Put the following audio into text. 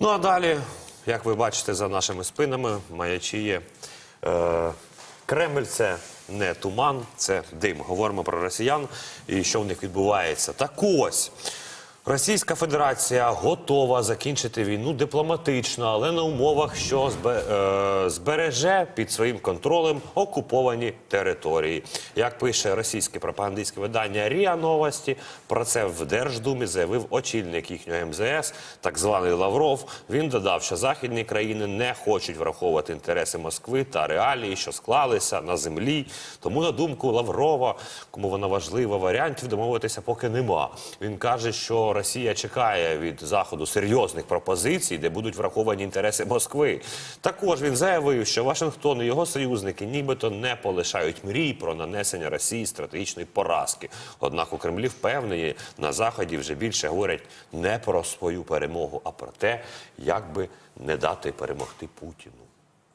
Ну а далі, як ви бачите, за нашими спинами маячіє е, Кремль це не туман, це дим. Говоримо про росіян і що в них відбувається. Так ось. Російська Федерація готова закінчити війну дипломатично, але на умовах, що е, збереже під своїм контролем окуповані території. Як пише російське пропагандистське видання РІА Новості, про це в Держдумі заявив очільник їхнього МЗС, так званий Лавров. Він додав, що західні країни не хочуть враховувати інтереси Москви та реалії, що склалися на землі. Тому, на думку Лаврова, кому вона важлива, варіантів домовитися поки нема. Він каже, що Росія чекає від заходу серйозних пропозицій, де будуть враховані інтереси Москви. Також він заявив, що Вашингтон і його союзники нібито не полишають мрій про нанесення Росії стратегічної поразки. Однак у Кремлі впевнені на заході вже більше говорять не про свою перемогу, а про те, як би не дати перемогти Путіну.